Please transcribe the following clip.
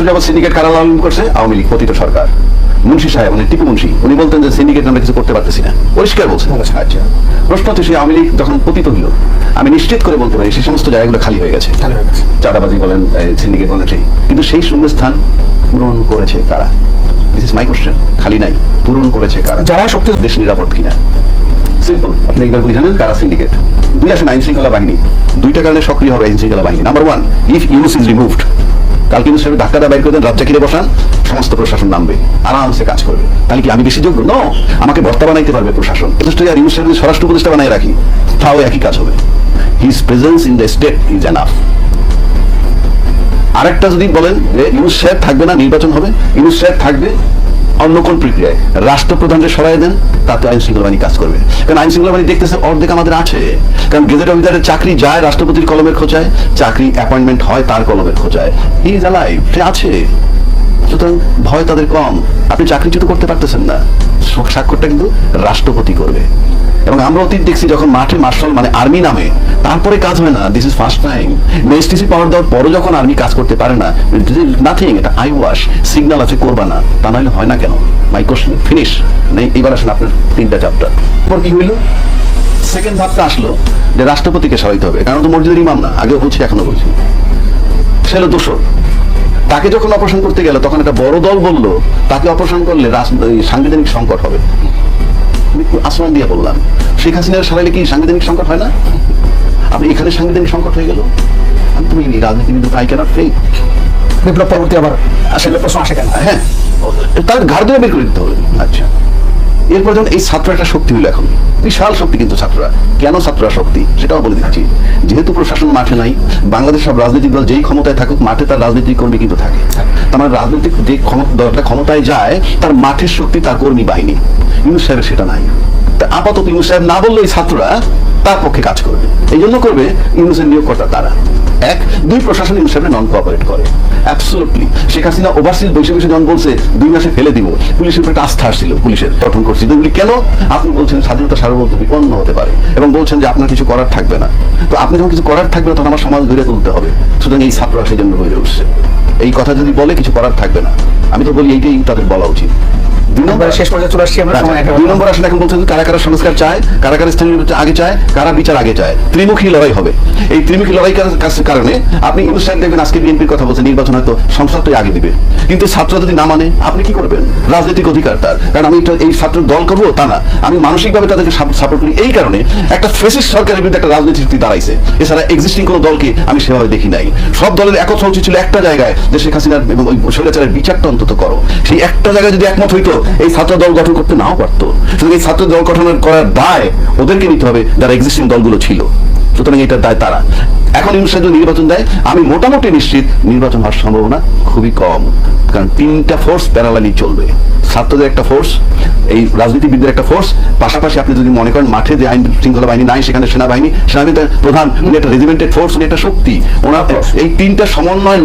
বছর যাবত সিন্ডিকেট কারা লালন করছে আওয়ামী লীগ পতিত সরকার। মুন্সি সাহেব মানে টিপু মুন্সি উনি বলতেন যে সিন্ডিকেট আমরা কিছু করতে পারতেছি না। পরিষ্কার বলছেন। আচ্ছা প্রশ্ন হচ্ছে সেই আওয়ামী লীগ যখন পতিত হইল আমি নিশ্চিত করে বলতে পারি সেই সমস্ত জায়গাগুলো খালি হয়ে গেছে। চাঁদাবাজি বলেন সিন্ডিকেট বলেন সেই। কিন্তু সেই শূন্যস্থান পূরণ করেছে কারা? দিস ইজ মাই কোশ্চেন খালি নাই পূরণ করেছে কারা? যারা শক্তি দেশ নিরাপদ কিনা? সিম্পল আপনি একবার বুঝে নেন কারা সিন্ডিকেট? দুই আসেন আইন শৃঙ্খলা বাহিনী। দুইটা কারণে সক্রিয় হবে আইন শৃঙ্খলা বাহিনী। Number one if Yunus is removed কাল কিন্তু সেটা ধাক্কাটা বাইর করে দেন রাজ্যে কিনে বসান, সমস্ত প্রশাসন নামবে, আরামসে কাজ করবে। তাহলে কি আমি বেশি যোগ্য? ন আমাকে বর্তা বানাইতে পারবে প্রশাসন। যথেষ্ট আর ইউনুস যদি স্বরাষ্ট্র উপদেষ্টা বানাই রাখি, তাও একই কাজ হবে। His presence in the state is enough আরেকটা যদি বলেন যে, ইউনুস সাহেব থাকবে না, নির্বাচন হবে। ইউনুস সাহেব থাকবে অন্য কোন প্রক্রিয়ায়? রাষ্ট্রপ্রধানকে সরাই দেন, তাতে আইন শৃঙ্খলা বাহিনী কাজ করবে। কারণ আইন শৃঙ্খলা বাহিনী দেখতেছে অর্ধেক আমাদের আছে। কারণ গেজেট অফিসারের চাকরি যায়, রাষ্ট্রপতির কলমের খোঁচায় চাকরি অ্যাপয়েন্টমেন্ট হয়, তার কলমের খোঁচায় হি ইজ অ্যালাইভ সে আছে। সুতরাং ভয় তাদের কম। আপনি চাকরি চাকরিচ্যুত করতে পারতেছেন না। স্বাক্ষরটা কিন্তু রাষ্ট্রপতি করবে। এবং আমরা অতীত দেখছি যখন মাঠে মার্শাল মানে আর্মি নামে, তারপরে কাজ হয় না this is first time STC power দেওয়ার পরও যখন আর্মি কাজ করতে পারে না নাথিং এটা আই ওয়াশ সিগন্যাল আছে, করবা না। তা নাহলে হয় না কেন? মাই কোশ্চেন ফিনিশ নেই এবার আসেন আপনার তিনটা চ্যাপ্টার পর কি হইল? সেকেন্ড ধাপটা আসলো যে রাষ্ট্রপতিকে সরাইতে হবে, কারণ তো মসজিদের ইমাম না, আগেও বলছি এখনও বলছি। সে হলো দোষর। তাকে যখন অপারেশন করতে গেল, তখন একটা বড় দল বলল, তাকে অপারেশন করলে সাংবিধানিক সংকট হবে। আসমান দিয়ে বললাম। শেখ হাসিনার সারাইলে কি সাংবিধানিক সংকট হয় না? আপনি এখানে সাংবিধানিক সংকট হয়ে গেল। আমি তুমি রাজনীতিবিদ আই ক্যানট ফেক? বিপ্লব পরবর্তী আবার আসলে প্রশ্ন আসে কেন? হ্যাঁ। তার ঘাড় ধরে বের করে দিতে হবে। আচ্ছা। এরপর যখন এই ছাত্র একটা শক্তি হইল এখন, বিশাল শক্তি কিন্তু ছাত্ররা। কেন ছাত্ররা শক্তি? সেটাও বলে দিচ্ছি। যেহেতু প্রশাসন মাঠে নাই বাংলাদেশ সব রাজনৈতিক দল যেই ক্ষমতায় থাকুক, মাঠে তার রাজনৈতিক কর্মী কিন্তু থাকে। তার মানে রাজনৈতিক যে দলটা ক্ষমতায় যায়, তার মাঠের শক্তি তার কর্মী বাহিনী। ইউনুস সাহেবের সেটা নাই। তা আপাতত ইউনুস সাহেব না বললে এই ছাত্ররা তার পক্ষে কাজ করবে। এই জন্য করবে, ইউনুসের নিয়োগকর্তা তারা। এক, দুই প্রশাসন ইউনুস সাহেব নন কোঅপারেট করে। অ্যাবসলুটলি শেখ হাসিনা ওভারসিজ বসে বসে যখন বলছে, দুই মাসে ফেলে দিব, পুলিশের উপর আস্থা আসছিল, পুলিশের গঠন করছি। তো এগুলি কেন? আপনি বলছেন স্বাধীনতা সার্বভৌম বিপন্ন হতে পারে। এবং বলছেন যে আপনার কিছু করার থাকবে না। তো আপনি যখন কিছু করার থাকবে না, তখন আমার সমাজ গড়ে তুলতে হবে। সুতরাং এই ছাত্ররা সেই জন্য হয়ে উঠছে। এই কথা যদি বলে, কিছু করার থাকবে না। আমি তো বলি, এইটাই তাদের বলা উচিত। দুই নম্বর এবারে শেষ পর্যায়ে চলে আসছি আমরা। আচ্ছা, সময় একেবারে দুই নম্বর আসলে এখন বলছেন কারা কারা সংস্কার চায় কারা কারা স্থানীয় আগে চায় কারা বিচার আগে চায়। ত্রিমুখী লড়াই হবে। এই ত্রিমুখী লড়াই কার- কার- কারণে আপনি ইউনুস সাহেব দেখবেন আজকে বিএনপির কথা বলছেন নির্বাচন হয়তো সংসদটাই আগে দিবে। কিন্তু ছাত্র যদি না মানে আপনি কি করবেন? রাজনৈতিক অধিকার তার। কারণ আমি এই ছাত্র দল করব তা না। আমি মানসিকভাবে তাদেরকে সাপোর্ট করি। এই কারণে একটা ফেসিস সরকারের বিরুদ্ধে একটা রাজনৈতিক শক্তি দাঁড়াইছে। এছাড়া এক্সিস্টিং কোনো দলকে আমি সেভাবে দেখি নাই। সব দলের একত্র উচিত ছিল একটা জায়গায় যে শেখ হাসিনার এবং ওই স্বৈরাচারের বিচারটা অন্তত করো। সেই একটা জায়গায় যদি একমত হইতো এই ছাত্র দল গঠন করতে নাও পারতো। সুতরাং এই ছাত্র দল গঠন করার দায় ওদেরকে নিতে হবে যারা এক্সিস্টিং দলগুলো ছিল। সুতরাং এটার দায় তারা। এখন সাহেব যদি নির্বাচন দেয়, আমি মোটামুটি নিশ্চিত নির্বাচন হওয়ার সম্ভাবনা খুবই কম। কারণ তিনটা ফোর্স প্যারালালি চলবে। ছাত্রদের একটা ফোর্স এই রাজনীতিবিদদের একটা ফোর্স পাশাপাশি আপনি যদি মনে করেন মাঠে যে আইন শৃঙ্খলা বাহিনী নাই, সেখানে সেনাবাহিনী সেনাবাহিনী প্রধান, উনি একটা রেজিমেন্টেড ফোর্স উনি একটা শক্তি। ওনার এই তিনটা সমন্বয়